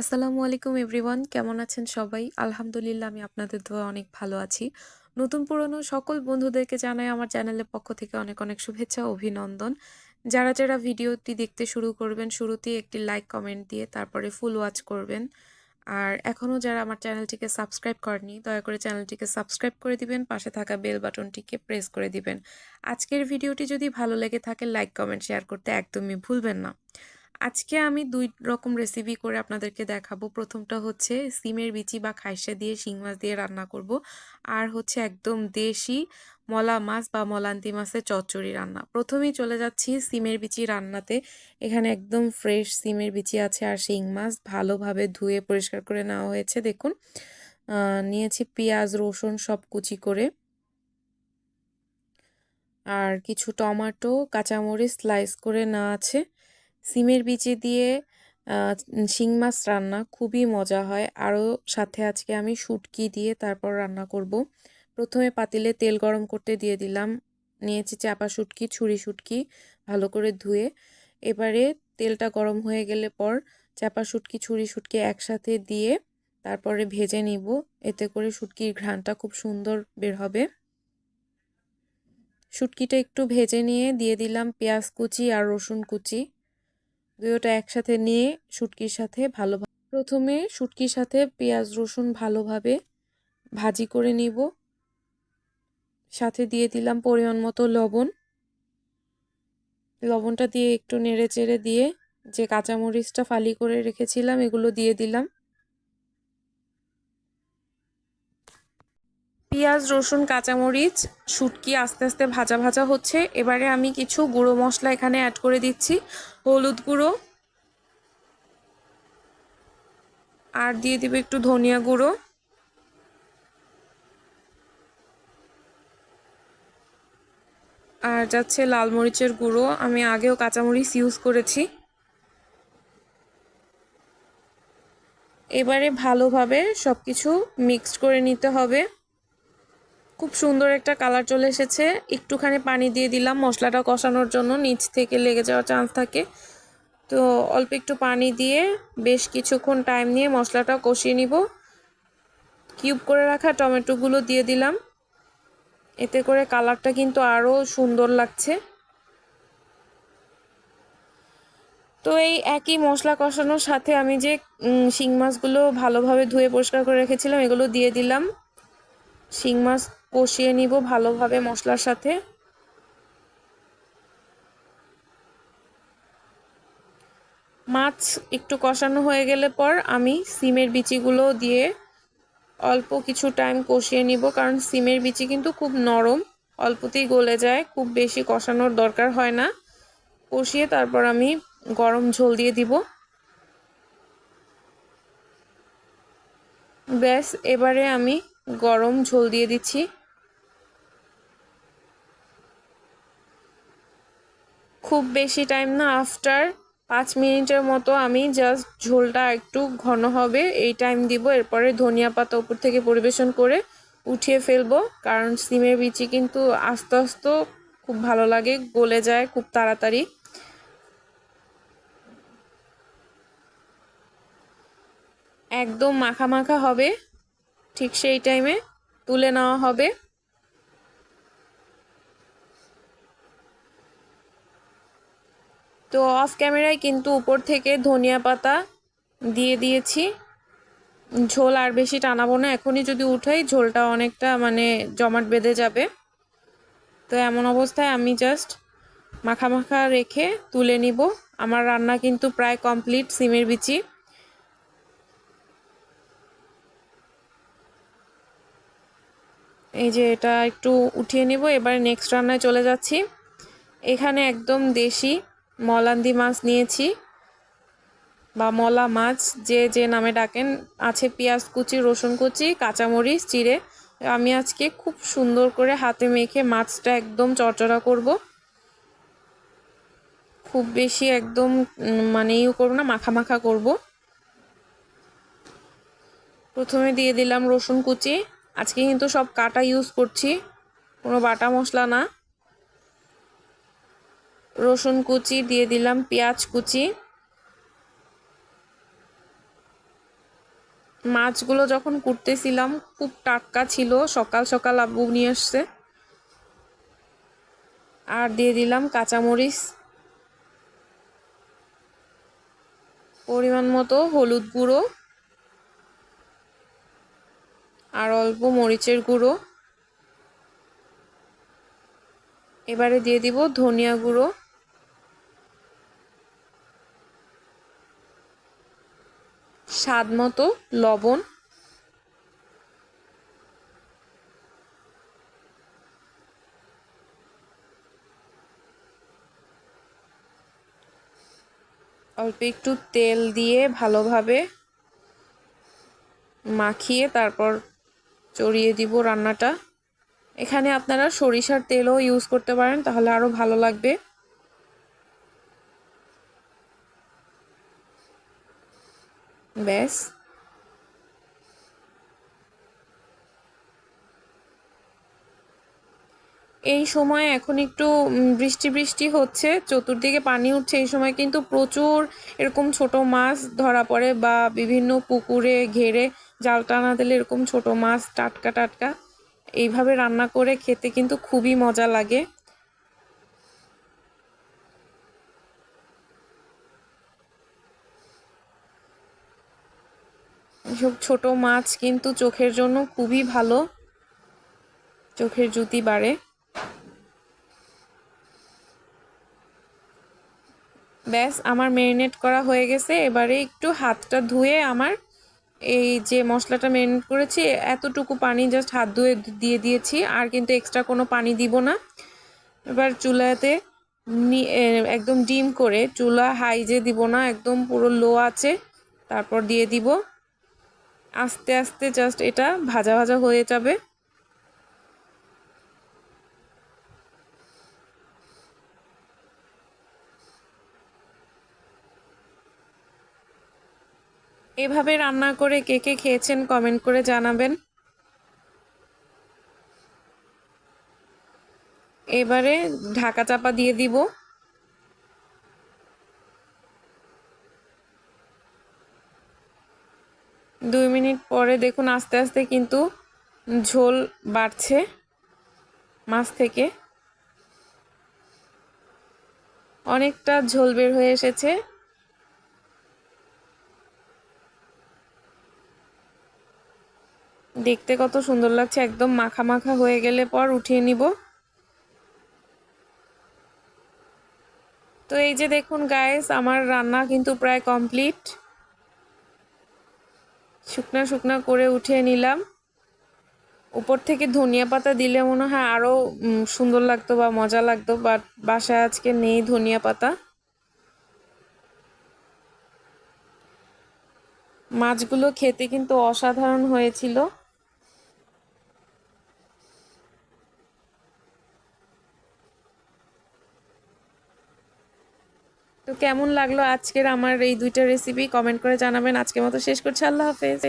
আসসালামু আলাইকুম এভরিওয়ান, কেমন আছেন সবাই? আলহামদুলিল্লাহ, আমি আপনাদের দোয়া অনেক ভালো আছি। নতুন পুরনো সকল বন্ধুদেরকে জানাই আমার চ্যানেলের পক্ষ থেকে অনেক অনেক শুভেচ্ছা অভিনন্দন। যারা যারা ভিডিওটি দেখতে শুরু করবেন, শুরুতেই একটি লাইক কমেন্ট দিয়ে তারপরে ফুল ওয়াচ করবেন। আর এখনও যারা আমার চ্যানেলটিকে সাবস্ক্রাইব করেনি দয়া করে চ্যানেলটিকে সাবস্ক্রাইব করে দিবেন, পাশে থাকা বেল বাটনটিকে প্রেস করে দিবেন। আজকের ভিডিওটি যদি ভালো লেগে থাকে, লাইক, কমেন্ট, শেয়ার করতে একদমই ভুলবেন না। আজকে আমি দুই রকম রেসিপি করে আপনাদেরকে দেখাবো। প্রথমটা হচ্ছে সিমের বিচি বা খাইসা দিয়ে শিং মাছ দিয়ে রান্না করব। আর হচ্ছে একদম দেশি মলা মাছ বা মলান্তি মাছের চচ্চড়ি রান্না। প্রথমেই চলে যাচ্ছি সিমের বিচি রান্নাতে। এখানে একদম ফ্রেশ সিমের বিচি আছে আর শিং মাছ ভালোভাবে ধুয়ে পরিষ্কার করে নেওয়া হয়েছে। দেখুন নিয়েছি পেঁয়াজ, রসুন সব কুচি করে। আর কিছু টমাটো, কাঁচামরিচ স্লাইস করে না আছে। সিমের বিচি দিয়ে শিং মাছ রান্না খুবই মজা হয়। আরও সাথে আজকে আমি শুটকি দিয়ে তারপর রান্না করব। প্রথমে পাতিলে তেল গরম করতে দিয়ে দিলাম। নিয়েছি চাপা শুটকি, ছুরি শুটকি ভালো করে ধুয়ে। এবারে তেলটা গরম হয়ে গেলে পর চাপা শুটকি, ছুরি শুটকি একসাথে দিয়ে তারপরে ভেজে নিব। এতে করে শুটকির ঘ্রাণটা খুব সুন্দর বের হবে। শুটকিটা একটু ভেজে নিয়ে দিয়ে দিলাম পেঁয়াজ কুচি আর রসুন কুচি। দুটোটা একসাথে নিয়ে শুটকির সাথে ভালোভাবে প্রথমে শুটকির সাথে পেঁয়াজ, রসুন ভালোভাবে ভাজি করে নিব। সাথে দিয়ে দিলাম পরিমাণ মতো লবণ। লবণটা দিয়ে একটু নেড়ে চেড়ে দিয়ে যে কাঁচামরিচটা ফালি করে রেখেছিলাম, এগুলো দিয়ে দিলাম। পেঁয়াজ, রসুন, কাঁচামরিচ, শুটকি আস্তে আস্তে ভাজা ভাজা হচ্ছে। এবারে আমি কিছু গুঁড়ো মশলা এখানে অ্যাড করে দিচ্ছি। হলুদ গুঁড়ো। আর দিয়ে দিব একটু ধনিয়া গুঁড়ো। আর যাচ্ছে লাল মরিচের গুঁড়ো। আমি আগেও কাঁচামরিচ ইউজ করেছি। এবারে ভালোভাবে সব কিছু মিক্সড করে নিতে হবে। খুব সুন্দর একটা কালার চলে এসেছে। একটুখানি পানি দিয়ে দিলাম, মশলাটা কষানোর জন্য নিচ থেকে লেগে যাওয়ার চান্স থাকে। তো অল্প একটু পানি দিয়ে বেশ কিছুক্ষণ টাইম নিয়ে মশলাটা কষিয়ে নিব। কিউব করে রাখা টমেটোগুলো দিয়ে দিলাম। এতে করে কালারটা কিন্তু আরও সুন্দর লাগছে। তো এই একই মশলা কষানোর সাথে আমি যে শিং মাছগুলো ভালোভাবে ধুয়ে পরিষ্কার করে রেখেছিলাম, এগুলো দিয়ে দিলাম। শিং মাছ কষিয়ে নিব ভালোভাবে মশলার সাথে। মাছ একটু কষানো হয়ে গেলে পর আমি সিমের বিচিগুলো দিয়ে অল্প কিছু টাইম কষিয়ে নিব, কারণ সিমের বিচি কিন্তু খুব নরম, অল্পতেই গলে যায়, খুব বেশি কষানোর দরকার হয় না। কষিয়ে তারপর আমি গরম ঝোল দিয়ে দিব। ব্যাস, এবারে আমি গরম ঝোল দিয়ে দিচ্ছি। খুব বেশি টাইম না আফটার পাঁচ মিনিটের মতো আমি জাস্ট ঝোলটা একটু ঘন হবে, এই টাইম দিব। এরপরে ধনিয়া পাতা উপর থেকে পরিবেশন করে উঠিয়ে ফেলব, কারণ সিমের বিচি কিন্তু আস্তে আস্তে খুব ভালো লাগে, গলে যায় খুব তাড়াতাড়ি। একদম মাখা মাখা হবে, ঠিক সেই টাইমে তুলে নেওয়া হবে। তো অফ ক্যামেরায় কিন্তু উপর থেকে ধনিয়া পাতা দিয়ে দিয়েছি। ঝোল আর বেশি টানাবো না, এখনই যদি উঠাই ঝোলটা অনেকটা মানে জমাট বেঁধে যাবে। তো এমন অবস্থায় আমি জাস্ট মাখা মাখা রেখে তুলে নিব। আমার রান্না কিন্তু প্রায় কমপ্লিট সিমের বিচি। এই যে এটা একটু উঠিয়ে নিব, এবার নেক্সট রান্নায় চলে যাচ্ছি। এখানে একদম দেশি মলান্দি মাছ নিয়েছি বা মলা মাছ, যে যে নামে ডাকেন, আছে পেঁয়াজ কুচি, রসুন কুচি, কাঁচামরিচ, চিড়ে। আমি আজকে খুব সুন্দর করে হাতে মেখে মাছটা একদম চড়চড়া করব। খুব বেশি একদম মানে ইউ করব না, মাখা মাখা করব। প্রথমে দিয়ে দিলাম রসুন কুচি। আজকে কিন্তু সব কাটা ইউজ করছি, কোনো বাটা মশলা না। রসুন কুচি দিয়ে দিলাম, পেঁয়াজ কুচি। মাছগুলো যখন কুটতেছিলাম, খুব টাটকা ছিল, সকাল সকাল আব্বু নিয়ে আসছে। আর দিয়ে দিলাম কাঁচামরিচ। পরিমাণ মতো হলুদ গুঁড়ো। আর অল্প মরিচের গুঁড়ো। এবারে দিয়ে দিব ধনিয়া গুঁড়ো। স্বাদ মতো লবণ। অল্প একটু তেল দিয়ে ভালোভাবে মাখিয়ে তারপর চড়িয়ে দিব রান্নাটা। এখানে আপনারা সরিষার তেলও ইউজ করতে পারেন, তাহলে আরও ভালো লাগবে। ব্যাস। এই সময় এখন একটু বৃষ্টি বৃষ্টি হচ্ছে, চতুর্দিকে পানি উঠছে, এই সময় কিন্তু প্রচুর এরকম ছোট মাছ ধরা পড়ে বা বিভিন্ন পুকুরে ঘেরে জাল টানা দিলে এরকম ছোট মাছ টাটকা টাটকা। এইভাবে রান্না করে খেতে কিন্তু খুবই মজা লাগে। এসব ছোট মাছ কিন্তু চোখের জন্য খুবই ভালো। চোখের জুতি বাড়ে। ব্যাস, আমার মেরিনেট করা হয়ে গেছে। এবারে একটু হাতটা ধুয়ে আমার এই যে মশলাটা মেন করেছি, এতটুকু পানি জাস্ট হাত ধুয়ে দিয়ে দিয়েছি, আর কিন্তু এক্সট্রা কোনো পানি দিব না। এবার চুলাতে একদম ডিম করে চুলা হাই যে দিব না, একদম পুরো লো আছে, তারপর দিয়ে দিব। আস্তে আস্তে জাস্ট এটা ভাজা ভাজা হয়ে যাবে। এভাবে রান্না করে কে কে খেয়েছেন কমেন্ট করে জানাবেন। এবারে ঢাকা চাপা দিয়ে দিব। দুই মিনিট পরে দেখুন আস্তে আস্তে কিন্তু ঝোল বাড়ছে মাছ থেকে। অনেকটা ঝোল বের হয়ে এসেছে। দেখতে কত সুন্দর লাগছে। একদম মাখা মাখা হয়ে গেলে পর উঠিয়ে নিব। তো এই যে দেখুন গায়েস আমার রান্না কিন্তু প্রায় কমপ্লিট শুকনা শুকনা করে উঠিয়ে নিলাম। উপর থেকে ধনিয়া পাতা দিলে মনে হয় আরও সুন্দর লাগতো বা মজা লাগতো বাট বাসায় আজকে নেই ধনিয়া পাতা। মাছগুলো খেতে কিন্তু অসাধারণ হয়েছিল। কেমন লাগল আজকের আমার এই দুইটা রেসিপি কমেন্ট করে জানাবেন। আজকের মতো শেষ করছি। আল্লাহ হাফেজ।